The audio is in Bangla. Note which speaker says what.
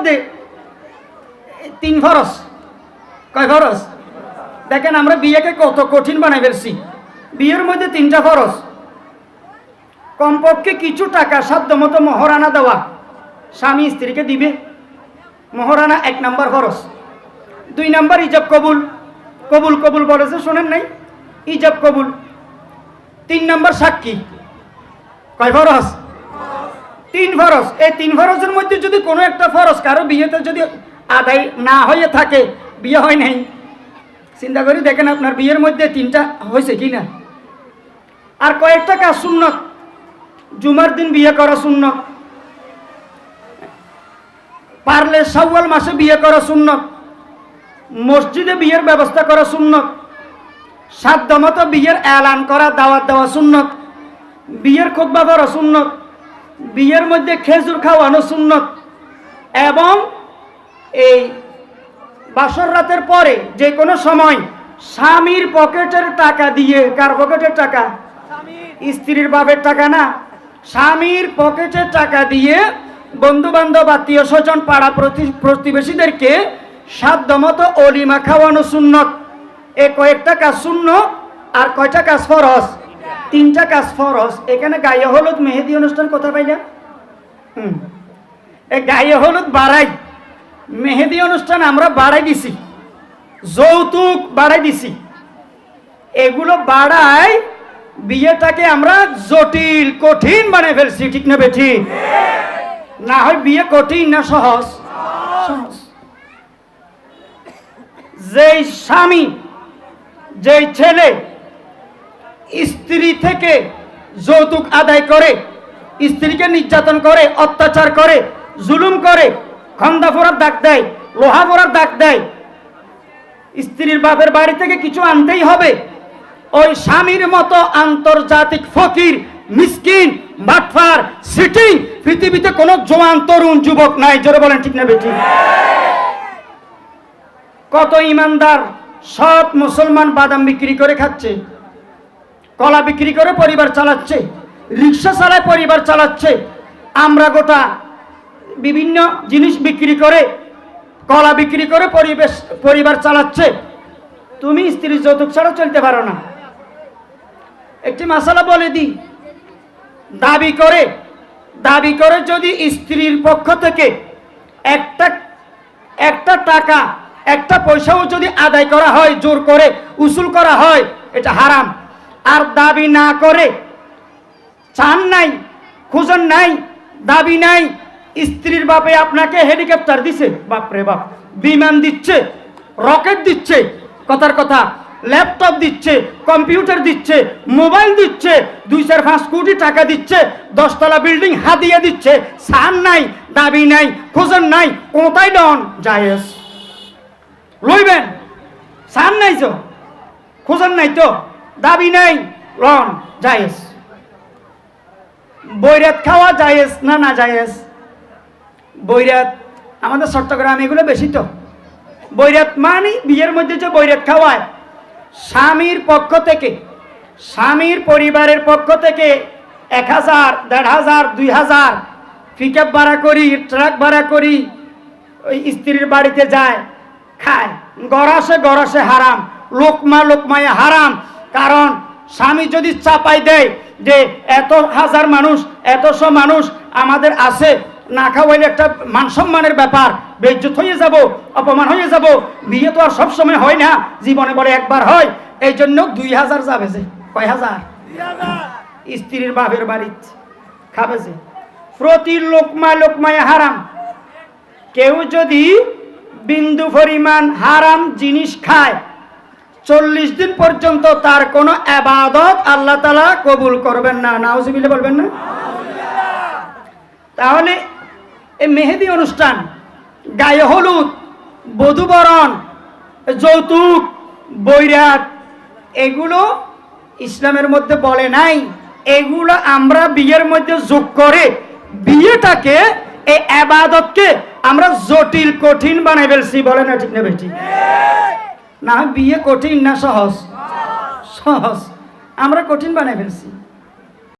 Speaker 1: মধ্যে তিন ফরস কয় ফরস দেখেন, আমরা বিয়েকে কত কঠিন বানাই ফেলছি। বিয়ের মধ্যে তিনটা ফরস কমপক্ষে কিছু টাকা সাধ্য মতো মহারানা দেওয়া। স্বামী স্ত্রীকে দিবে। মহারানা এক নাম্বার ফরস দুই নাম্বার ইজাব কবুল। কবুল কবুল বলেছে, শোনেন নাই? ইজাব কবুল। তিন নাম্বার সাক্ষী। কয় ফরস তিন ফরজ। এই তিন ফরজের মধ্যে যদি কোনো একটা ফরজ কারও বিয়েতে যদি আদায় না হয়ে থাকে, বিয়ে হয় নাই। চিন্তা করি দেখেন আপনার বিয়ের মধ্যে তিনটা হয়েছে কি না? আর কয়েকটা কাজ শূন্য জুমার দিন বিয়ে করা শূন্য পারলে সাউয়াল মাসে বিয়ে করা শূন্য মসজিদে বিয়ের ব্যবস্থা করা শূন্য সাধ্য মতো বিয়ের এলান করা, দাওয়াত দেওয়া সুন্নত। বিয়ের খোদ্া করা সুন্নত। বিয়ের মধ্যে খেজুর খাওয়ানো সুন্নত। এবং এই বাসর রাতের পরে যে কোনো সময় স্বামীর পকেটের টাকা দিয়ে, কার পকেটের টাকা? স্ত্রীর বাপের টাকা না। স্বামীর পকেটের টাকা দিয়ে বন্ধু বান্ধব আত্মীয় স্বজন, পাড়া প্রতি- প্রতিবেশীদেরকে সাধ্যমতো অলিমা খাওয়ানো সুন্নত। এ কয়েকটা কাজ শূন্য আর কয়টা কাজ ফরস তিনটা কাজ ফরস এখানে গায়ে হলুদ, মেহেদি অনুষ্ঠান কথা পাইলা? হুম। এ গায়ে হলুদ বাড়াই। মেহেদি অনুষ্ঠান আমরা বাড়াই দিছি। যৌতুক বাড়াই দিছি। এগুলো বাড়াই বিয়েটাকে আমরা জটিল, কঠিন বানিয়ে ফেলছি, ঠিক না বেঠি? না হয় বিয়ে কঠিন না সহজ? সহজ। যেই স্বামী, যেই ছেলে স্ত্রী থেকে যৌতুক আদায় করে, স্ত্রীকে নির্যাতন করে, অত্যাচার করে, জুলুম করে, খন্দা ফোরার ডাক দেয়, লোহা ফোরার ডাক দেয়। স্ত্রীর বাপের বাড়ি থেকে কিছু আনতেই হবে। ওই স্বামীর মতো আন্তর্জাতিক ফকির, মিসকিন, বাটফার, সিটিং, পৃথিবীতে কোনো জোয়ান তরুণ যুবক নাই। জোরে বলেন ঠিক না বেটি কত ইমানদার, সৎ মুসলমান বাদাম বিক্রি করে খাচ্ছে। কলা বিক্রি করে পরিবার চালাচ্ছে, রিক্সা চালায় পরিবার চালাচ্ছে, আমরা গোটা বিভিন্ন জিনিস বিক্রি করে, কলা বিক্রি করে পরিবেশ, পরিবার চালাচ্ছে। তুমি স্ত্রী যৌতুক ছাড়া চলতে পারো না। একটি মশালা বলে দিই, দাবি করে দাবি করে যদি স্ত্রীর পক্ষ থেকে একটা একটা টাকা, একটা পয়সাও যদি আদায় করা হয়, জোর করে উসুল করা হয়, এটা হারাম। আর দাবি না করে চান নাই খুঁজন নাই, দাবি নাই, স্ত্রীর বাপে আপনাকে হেলিকপ্টার দিছে। বাপরে বাপ, বিমান দিচ্ছে, রকেট দিচ্ছে, কথার কথা, ল্যাপটপ দিচ্ছে, কম্পিউটার দিচ্ছে, মোবাইল দিচ্ছে, দুই চার পাঁচ কোটি টাকা দিচ্ছে, দশতলা বিল্ডিং হাতিয়ে দিচ্ছে সান নাই, দাবি নাই খোঁজন নাই, কোথায় ডন? জায়েজ। লইবেন সান নাই তো খোঁজন নাই তো। দাবি নাই লন জায়েজ। বৈরাত খাওয়া জায়েজ না না জায়েজ? বৈরাত, আমাদের চট্টগ্রাম এগুলো বেশি তো। বৈরাত মানে বিয়ের মধ্যে যে বৈরাত খাওয়ায়। স্বামীর পক্ষ থেকে, স্বামীর পরিবারের পক্ষ থেকে এক হাজার, দেড় হাজার, দুই হাজার পিকআপ ভাড়া করি ট্রাক ভাড়া করি, ওই স্ত্রীর বাড়িতে যায়, খায়। গড়াসে গড়াসে হারাম, লোকমা লোকমায় হারাম কারণ স্বামী যদি চাপাই দেয় যে এত হাজার মানুষ এতশো মানুষ আমাদের আছে না খাওয়াইলে একটা মান সম্মানের ব্যাপার বেজ্জত হয়ে যাব অপমান হয়ে যাব বিয়ে তো আর সবসময় হয় না জীবনে বলে একবার হয় এই জন্য দুই হাজার যাবে যে কয় হাজার। স্ত্রীর বাপের বাড়িতে খাবে যে। প্রতি লোকমা লোকমায় হারাম। কেউ যদি বিন্দু পরিমাণ হারাম জিনিস খায় চল্লিশ দিন পর্যন্ত তার কোনো আবাদত আল্লাহ তালা কবুল করবেন না। নাউজিবিলে বলবেন না? তাহলে এই মেহেদি অনুষ্ঠান, গায়ে হলুদ, বধুবরণ, যৌতুক বৈরাট এগুলো ইসলামের মধ্যে বলে নাই। এগুলো আমরা বিয়ের মধ্যে যোগ করে বিয়েটাকে, এই আবাদতকে আমরা জটিল, কঠিন বানাই ফেলছি, বলে না ঠিক না বেটি না বিয়ে কঠিন না সহজ? সহজ। আমরা কঠিন বানাই ফেলছি।